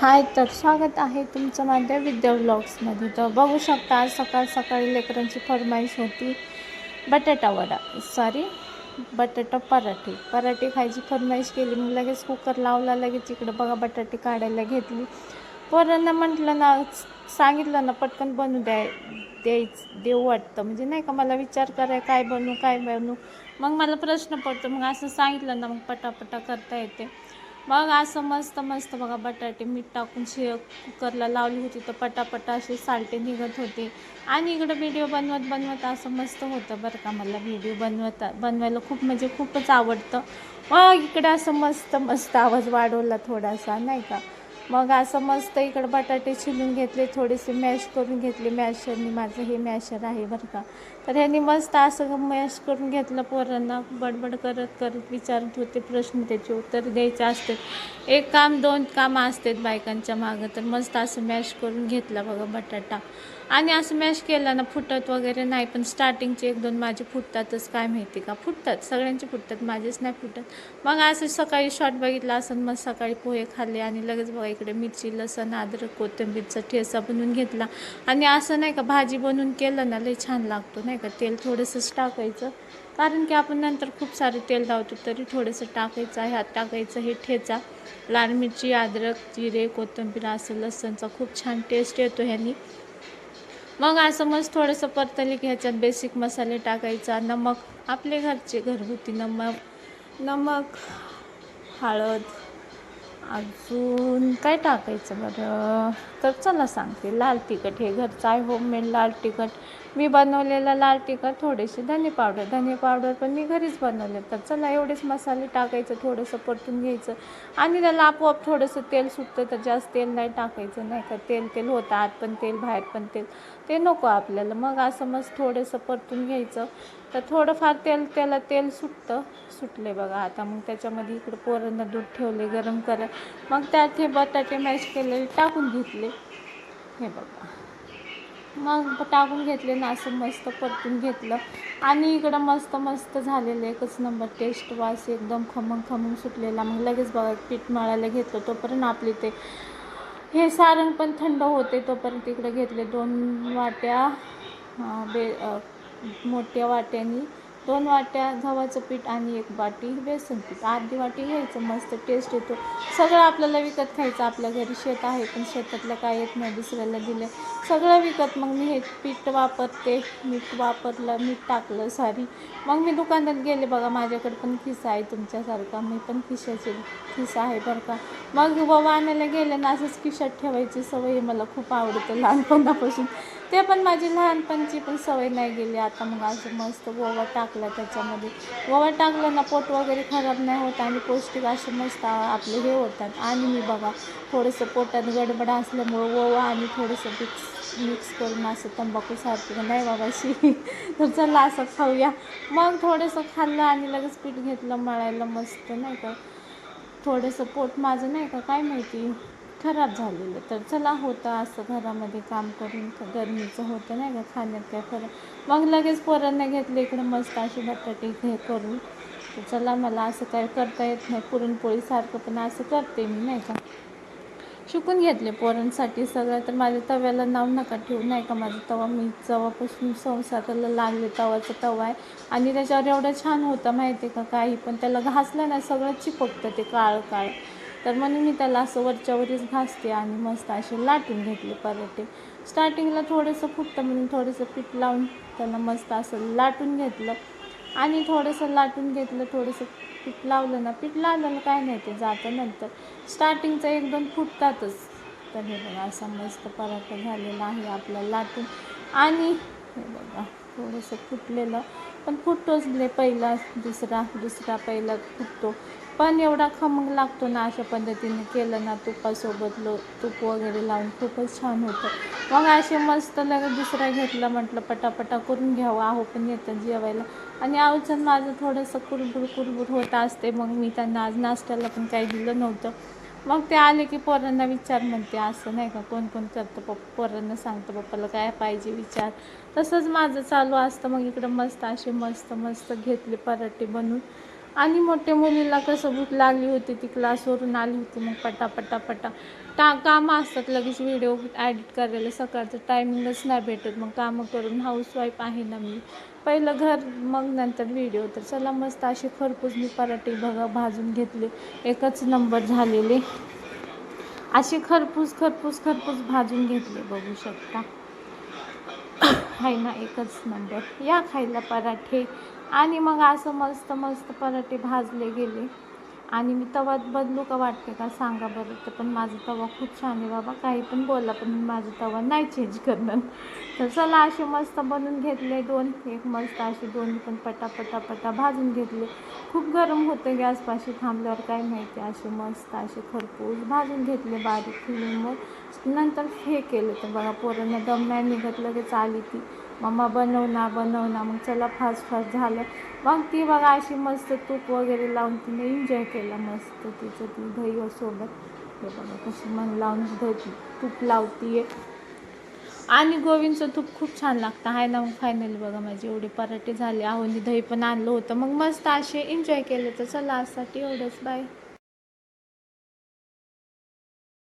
हाय तर स्वागत आहे तुमचं माझ्या विद्या ब्लॉग्समध्ये तर बघू शकता आज सकाळ सकाळी लेकरांची फरमाईश होती बटाटा वडा. सॉरी बटाटा पराठे. पराठे खायची फरमाईश केली मग लगेच कुकर लावला लगेच इकडं बघा बटाटे काढायला घेतली. पोरांना म्हटलं ना सांगितलं ना पटकन बनवू द्याय द्यायच देऊ वाटतं. म्हणजे नाही का मला विचार कराय काय बनवू काय बनवू मग मला प्रश्न पडतो मग असं सांगितलं ना मग पटापटा करता येते. मग असं मस्त मस्त बघा बटाटे मीठ टाकून शे कुकरला लावली होती तर पटापटा असे सालटे निघत होते. आणि इकडं व्हिडिओ बनवत बनवत असं मस्त होतं बरं का मला व्हिडिओ बनवत बनवायला खूप म्हणजे खूपच आवडतं. मग इकडे असं मस्त मस्त आवाज वाढवला थोडासा नाही का? मग असं मस्त इकडं बटाटे छिलून घेतले थोडेसे मॅश करून घेतले. मॅशरनी माझं हे मॅशर आहे बरं का. तर ह्यांनी मस्त असं मॅश करून घेतलं पोरांना बडबड करत करत विचारत होते प्रश्न त्याचे उत्तर द्यायचे असते एक काम दोन काम असतात बायकांच्या मागं तर मस्त असं मॅश करून घेतलं बघा बटाटा. आणि असं मॅश केलं ना फुटत वगैरे नाही पण स्टार्टिंगचे एक दोन माझे फुटतातच काय माहिती का? फुटतात सगळ्यांचे फुटतात माझेच नाही फुटत. मग असं सकाळी शॉर्ट बघितला असं मग सकाळी पोहे खाल्ले आणि लगेच बघा इकडे मिरची लसण अद्रक कोथिंबीरचा ठेसा बनवून घेतला. आणि असं नाही का भाजी बनवून केलं ना लई छान लागतो नाही का तेल थोडंसंच टाकायचं. कारण की आपण नंतर खूप सारे तेल लावतो तरी थोडंसं टाकायचं ह्यात टाकायचं हे ठेचा. लाल मिरची अद्रक जिरे कोथिंबीर असं लसणचा खूप छान टेस्ट येतो ह्यानी. मग असं मस्त थोडंसं परतली की ह्याच्यात बेसिक मसाले टाकायचा. नमक आपले घरचे घरगुती नमक. नमक हळद अजून काय टाकायचं बरं? तर चला सांगते. लाल तिखट हे घरचं आहे होममेड लाल तिखट. मी बनवलेलं लाल तिखट थोडेसे धने पावडर. धने पावडर पण मी घरीच बनवले. तर चला एवढेच मसाले टाकायचं थोडंसं परतून घ्यायचं. आणि त्याला आपोआप थोडंसं तेल सुटतं तर जास्त तेल नाही टाकायचं. नाही का? तेल तेल होतं आत पण तेल बाहेर पण तेल. ते नको आपल्याला. मग असं मस्त थोडंसं परतून घ्यायचं. तर थोडंफार तेल त्याला तेल सुटतं. सुटले बघा आता. मग त्याच्यामध्ये इकडं पोरांना दूध ठेवले गरम करत मग त्यात हे बटाटे मॅश केलेले टाकून घेतले. हे बघा. मग टाकून घेतले ना असं मस्त परतून घेतलं. आणि इकडं मस्त मस्त झालेलं एकच नंबर टेस्ट वास एकदम खमंग खमंग सुटलेला. मग लगेच बघा पीठ मळायला घेतलं तोपर्यंत आपले ते हे सारण पण थंड होते तोपर्यंत इकडे घेतले दोन वाट्या बे मोठ्या वाट्यानी दोन वाट्या गव्हाचं पीठ आणि एक वाटी बेसन पीठ. अर्धी वाटी घ्यायचं मस्त टेस्ट येतो. सगळं आपल्याला विकत खायचं आपल्या घरी शेत आहे पण शेतातलं काय येत नाही दुसऱ्याला दिलं. सगळं विकत मग मी हे पीठ वापरते. मीठ वापरलं मीठ टाकलं सारी. मग मी दुकानात गेले बघा माझ्याकडे पण खिसा आहे तुमच्यासारखा. मी पण खिशाचे खिसा आहे बरं का. मग बाबा आणायला गेले ना असंच खिशात ठेवायची सवय मला खूप आवडतं लहानपणापासून. ते पण माझी लहानपणची पण सवय नाही गेली. आता मग असं मस्त गोवा टाकला त्याच्यामध्ये. गोवा टाकलं ना पोट वगैरे खराब नाही होत आणि पौष्टिक असे मस्त आपले हे होतात. आणि मी बघा थोडंसं पोटात गडबड असल्यामुळं ओवा आणि थोडंसं मिक्स मिक्स करून असं तंबाखू सारखं नाही बाबाशी तर चला असं खाऊया. मग थोडंसं खाल्लं आणि लगेच पीठ घेतलं मळायला मस्त नाही का. थोडंसं पोट माझं नाही का काय माहिती. खराब झालेलं. तर चला होतं असं घरामध्ये काम करून गरमीचं होतं नाही का खाण्यात काय फरक. मग लगेच पोरांना घेतलं इकडं मस्त असे बटाटे हे करून. तर चला मला असं काय करता येत नाही पुरणपोळीसारखं पण असं करते मी नाही का. शिकून घेतले पोरांसाठी सगळं. तर माझ्या तव्याला नाव नका ठेवू नाही का माझा तवा. मी जवापासून संसाराला लागले तवाचा तवा आहे. आणि त्याच्यावर एवढं छान होतं माहिती आहे का काही पण. त्याला घासलं ना सगळं चिपकतं ते काळं काळ तर म्हणून मी त्याला असं वरच्यावरच घासते आणि मस्त असे लाटून घेतले पराठे. स्टार्टिंगला थोडंसं फुटतं म्हणून थोडंसं पीठ लावून त्याला मस्त असं लाटून घेतलं. आणि थोडंसं लाटून घेतलं थोडंसं पीठ लावलं ना पीठ लावलं काय नाही ते जातं नंतर. स्टार्टिंगचं एक दोन फुटतातच. तर हे बघा असा मस्त पराठा झालेला आहे आपला लाटून. आणि हे बघा थोडंसं फुटलेलं. पण फुटतोच ले पहिला दुसरा दुसरा पहिला फुटतो. पण एवढा खमंग लागतो ना अशा पद्धतीने केलं ना तुपासोबत लो तूप वगैरे लावून खूपच छान होतं. मग असे मस्त लगेच दुसरा घेतला म्हटलं पटापटा करून घ्यावं. आहो पण येतं जेवायला. आणि आवचन माझं थोडंसं कुरबुर कुरबुर होत असते. मग मी त्यांना आज नाश्त्याला पण काही दिलं नव्हतं. मग ते आले की पोरांना विचार म्हणते असं नाही का? कोण कोण करतं पप्पा? पोरांना सांगतं पप्पाला काय पाहिजे विचार. तसंच माझं चालू असतं. मग इकडं मस्त असे मस्त मस्त घेतले पराठे बनवून. आणि मोठ्या मुलीला कसं भूक लागली होती ती क्लासवरून आली होती मग पटा पटा. पटा टा कामं असतात लगेच व्हिडिओ ॲडिट करायला. सकाळचं टायमिंगच नाही भेटत. मग कामं करून हाऊसवाईफ आहे ना मी. पहिलं घर मग नंतर व्हिडिओ तर चला मस्त अशी खरपूस मी पराठे बघा भाजून घेतले. एकच नंबर झालेले. अशी खरपूस खरपूस खरपूस भाजून घेतले. बघू शकता. आहे ना एकच नंबर या खायला पराठे. आणि मग असं मस्त मस्त पराठे भाजले गेले. आणि मी तवा बदलू का वाटते का सांगा बरं. तर पण माझा तवा खूप छान आहे बाबा. काही पण बोला पण मी माझा तवा नाही चेंज करणार. तर चला असे मस्त बनवून घेतले दोन. एक मस्त असे दोन पण पटापटा पटा भाजून घेतले. खूप गरम होते गॅसपाशी थांबल्यावर काय माहिती असे मस्त असे खरपूस भाजून घेतले बारीक फ्लेमवर नंतर हे केलं तर बघा पोरांना दम नाही निघत लगेच आली ती. मम्मा बनव ना बनव ना. मग चला फास्ट फास्ट झालं. मग ती बघा अशी मस्त तूप वगैरे लावून तिने एन्जॉय केला मस्त तिचं ती दही सोबत. हे बघा कशी मन लावून दही तूप लावतीये. आणि गोविंदचं तूप खूप छान लागतं. आहे ना मग फायनली बघा माझे एवढे पराठे झाले. आहोनी दही पण आणलं होतं. मग मस्त असे एन्जॉय केले तर चला आजसाठी एवढंच. बाय